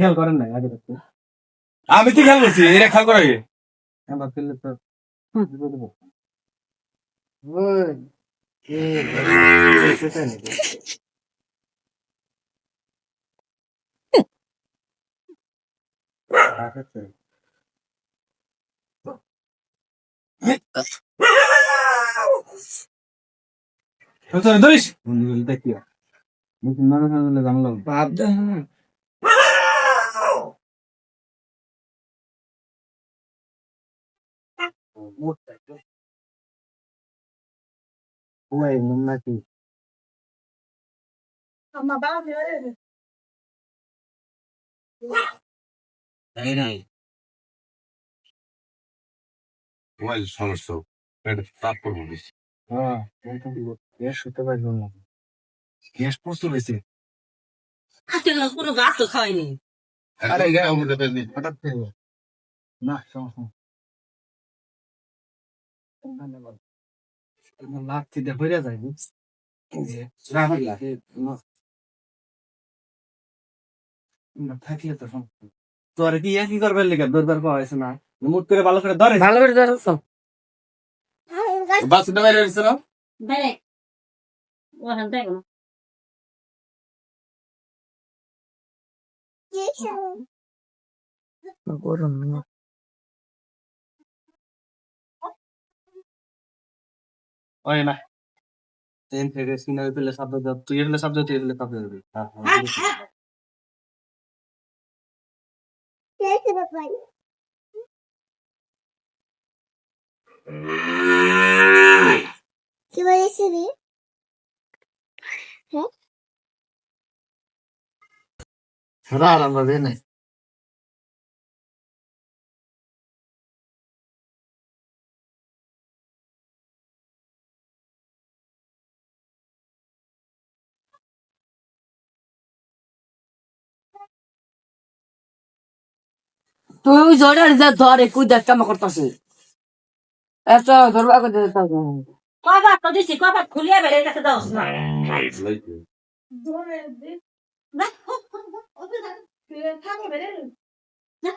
খেয়াল করেন না আগে রাখতে আমি তো খেয়াল করছি এরা খেয়াল করে আগে। এবার ফেললে তো ধরিস। দেখিও মানুষ জানলাম বাপ দে ওই নাকি এই নাই মোবাইল সমস্যা পেটে তাপ করবো বেশি হ্যাঁ গ্যাস হতে পারলো না গ্যাস প্রস্তুত হয়েছে হাতে না কোনো গাছ তো খায়নি আরে গা আমাদের পেটে হঠাৎ থেকে না লাগছি দিয়ে হইয়া যায় থাকলে তো তোর কি ইয়া কি করবে লেগে দরবার পাওয়া হয়েছে না? মুট করে ভালো করে ধরে। ভালো করে ধরো বাইরে না? ওখান গরম না। ওই না ট্রেন থেকে সিনারি পেলে শব্দ দাও তুই এলে শব্দ তুই এলে শব্দ দিবি কি বলেছিলি রার আমরা দেনে তুই জোরে যা ধরে কুই দেখ কাম করতেছে। এত ধরবা করে দিতে কবার তো দিছি কবার খুলিয়া বেড়ে দেখে দাও না না